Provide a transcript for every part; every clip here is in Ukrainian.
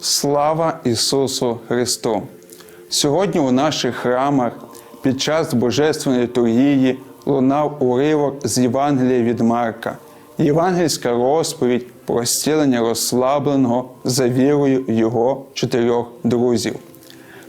Слава Ісусу Христу! Сьогодні у наших храмах під час Божественної літургії лунав уривок з Євангелія від Марка, євангельська розповідь про зцілення розслабленого за вірою його чотирьох друзів.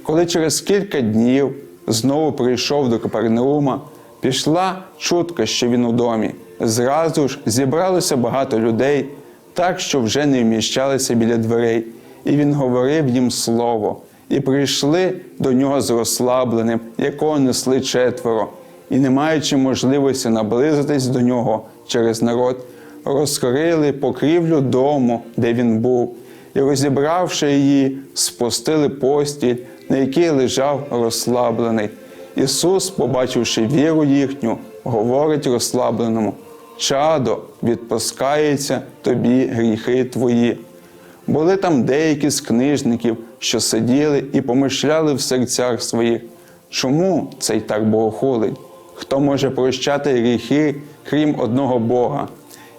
Коли через кілька днів знову прийшов до Капернаума, пішла чутка, що він у домі. Зразу ж зібралося багато людей, так що вже не вміщалися біля дверей, і він говорив їм слово, і прийшли до нього з розслабленим, якого несли четверо, і, не маючи можливості наблизитись до нього через народ, розкрили покрівлю дому, де він був, і, розібравши її, спустили постіль, на якій лежав розслаблений. Ісус, побачивши віру їхню, говорить розслабленому: Чадо, відпускаються тобі гріхи твої. Були там деякі з книжників, що сиділи і помишляли в серцях своїх, чому цей так богохулить? Хто може прощати гріхи, крім одного Бога?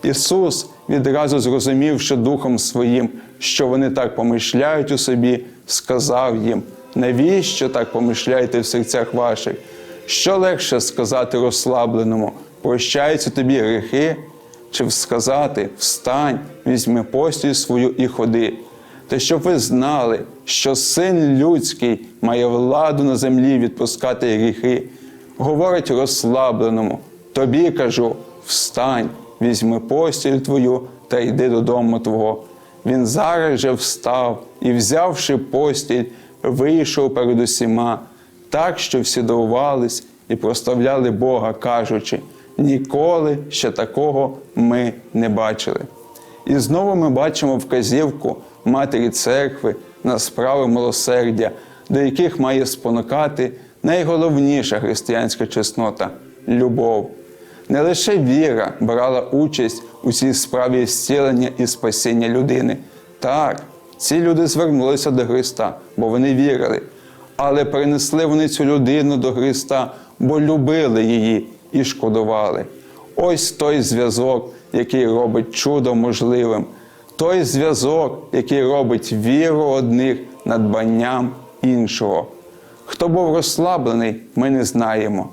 Ісус, відразу зрозумівши Духом Своїм, що вони так помишляють у собі, сказав їм: навіщо так помишляєте в серцях ваших? Що легше сказати розслабленому, прощаються тобі гріхи, чи сказати Встань, візьми постіль свою і ходи. Та щоб ви знали, що син людський має владу на землі відпускати гріхи, говорить розслабленому, тобі кажу, встань, візьми постіль твою та йди додому твого. Він зараз же встав і, взявши постіль, вийшов перед усіма, так що всі дивувались і проставляли Бога, кажучи, ніколи ще такого ми не бачили. І знову ми бачимо вказівку Матері церкви на справи милосердя, до яких має спонукати найголовніша християнська чеснота любов. Не лише віра брала участь у цій справі зцілення і спасіння людини. Так, ці люди звернулися до Христа, бо вони вірили, але принесли вони цю людину до Христа, бо любили її і шкодували. Ось той зв'язок, який робить чудо можливим, той зв'язок, який робить віру одних надбанням іншого. Хто був розслаблений, ми не знаємо.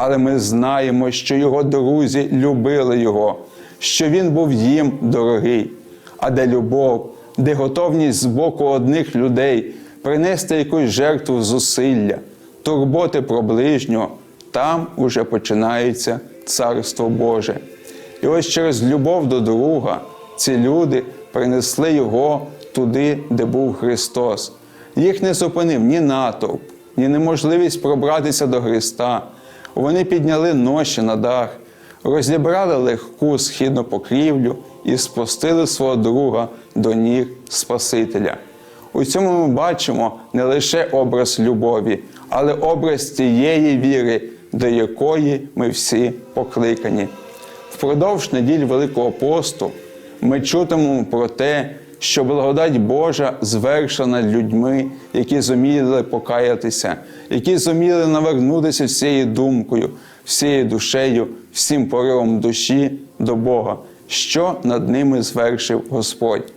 Але ми знаємо, що його друзі любили його, що він був їм дорогий. А де любов, де готовність з боку одних людей принести якусь жертву зусилля, турботи про ближнього, там уже починається Царство Боже. І ось через любов до друга ці люди принесли його туди, де був Христос. Їх не зупинив ні натовп, ні неможливість пробратися до Христа. Вони підняли ноші на дах, розібрали легку східну покрівлю і спустили свого друга до ніг Спасителя. У цьому ми бачимо не лише образ любові, але образ тієї віри, до якої ми всі покликані. Впродовж неділь Великого посту ми чутимемо про те, що благодать Божа звершена людьми, які зуміли покаятися, які зуміли навернутися всією думкою, всією душею, всім поривом душі до Бога, що над ними звершив Господь.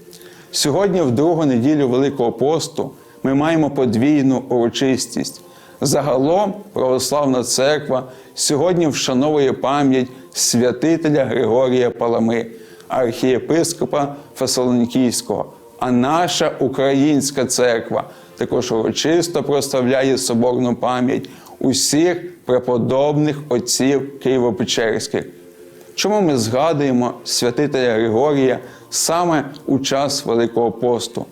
Сьогодні, в другу неділю Великого посту, ми маємо подвійну урочистість. Загалом православна церква сьогодні вшановує пам'ять святителя Григорія Палами, архієпископа Фесалонікійського. А наша українська церква також урочисто проставляє соборну пам'ять усіх преподобних отців Києво-Печерських. Чому ми згадуємо святителя Григорія саме у час Великого посту?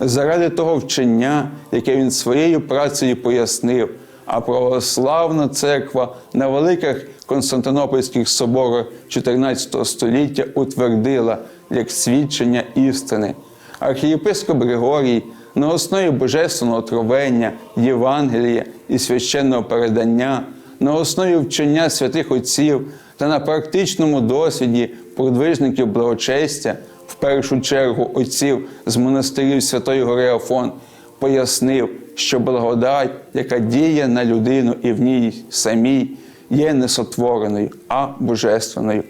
Заради того вчення, яке він своєю працею пояснив, а православна церква на великих Константинопольських соборах 14 століття утвердила як свідчення істини. Архієпископ Григорій на основі божественного тровення, Євангелія і священного передання, на основі вчення святих отців та на практичному досвіді подвижників благочестя, в першу чергу отців з монастирів Святої Гори Афон, пояснив, що благодать, яка діє на людину і в ній самій, є не сотвореною, а божественною.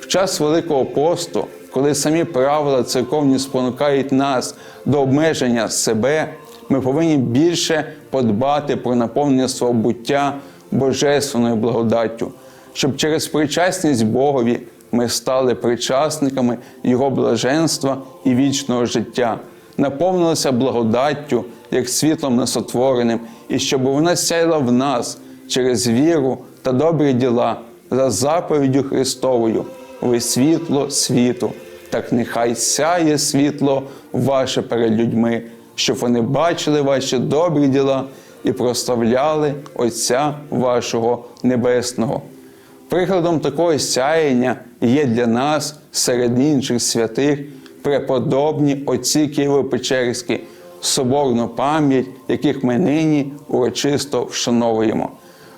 В час Великого посту, коли самі правила церковні спонукають нас до обмеження себе, ми повинні більше подбати про наповнення свого буття божественною благодаттю, щоб через причасність Богові ми стали причасниками Його блаженства і вічного життя, наповнилися благодаттю, як світлом несотвореним, і щоб вона сяяла в нас через віру та добрі діла за заповіддю Христовою, ви світло світу. Так нехай сяє світло ваше перед людьми, щоб вони бачили ваші добрі діла і прославляли Отця вашого Небесного. Прикладом такого сяєння є для нас серед інших святих преподобні отці Києво-Печерські, соборну пам'ять, яких ми нині урочисто вшановуємо.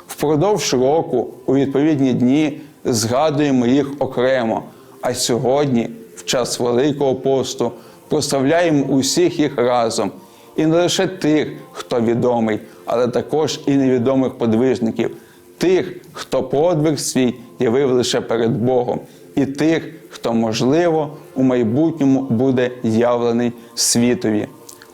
Впродовж року у відповідні дні згадуємо їх окремо, а сьогодні, в час Великого посту, прославляємо усіх їх разом, і не лише тих, хто відомий, але також і невідомих подвижників, тих, хто подвиг свій явив лише перед Богом, і тих, хто, можливо, у майбутньому буде явлений світові.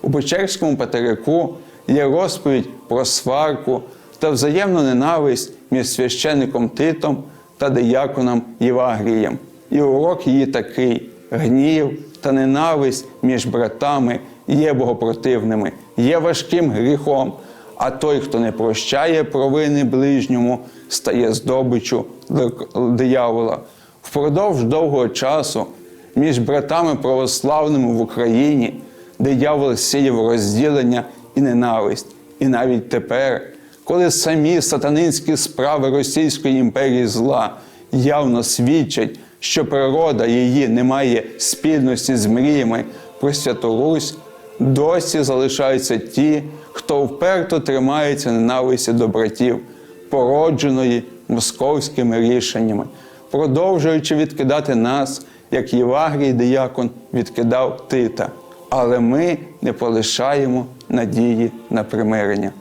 У Печерському патерику є розповідь про сварку та взаємну ненависть між священником Титом та дияконом Євагрієм. І урок її такий: гнів та ненависть між братами є богопротивними, є важким гріхом. А той, хто не прощає провини ближньому, стає здобиччю диявола. Впродовж довгого часу між братами православними в Україні диявол сіяв розділення і ненависть. І навіть тепер, коли самі сатанинські справи Російської імперії зла явно свідчать, що природа її не має спільності з мріями про Святу Русь, досі залишаються ті, хто вперто тримається ненависті до братів, породженої московськими рішеннями, продовжуючи відкидати нас, як Євагрій диякон відкидав Тита. Але ми не полишаємо надії на примирення.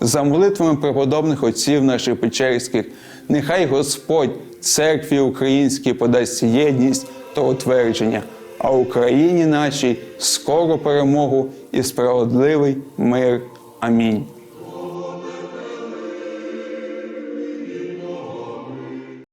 За молитвами преподобних отців наших печерських, нехай Господь церкві українській подасть єдність та утвердження, а Україні нашій скору перемогу і справедливий мир. Амінь.